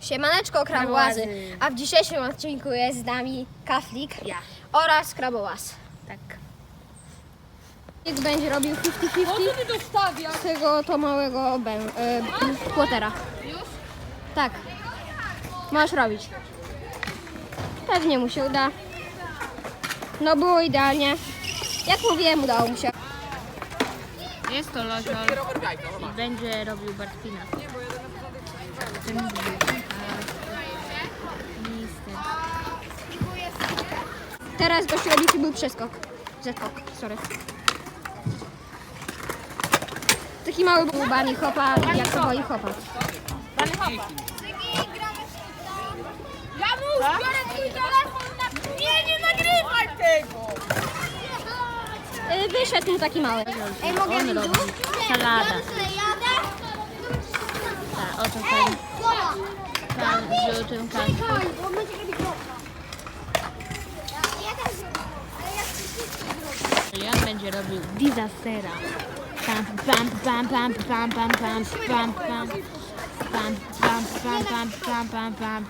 Siemaneczko krabołazy, a w dzisiejszym odcinku jest z nami Kaflik Ja. oraz krabołaz. Tak. Nikt będzie robił 50-50 ty dostawiasz? z tego to małego ben, e, płotera. Już? Tak, możesz robić. Pewnie mu się uda. No było idealnie. Jak mówiłem, udało mu się. Jest to lożol i będzie robił Bartwina. Ten Teraz gościu robi był przeskok. Zeskok, sorry. Taki mały był bani hopa, jak to boi hopa. Janusz, biorę twój telefon na... Nie, nie nagrywaj tego! Y, Wyszedł mu taki mały. Ej, mogę On robi salada. Tak, oto ten pan w żółtym kasku. Jan będzie robił disastera. Pam, pam, pam, pam, pam, pam, pam, pam, pam, pam, pam, pam, pam, pam, pam, pam, pam, pam.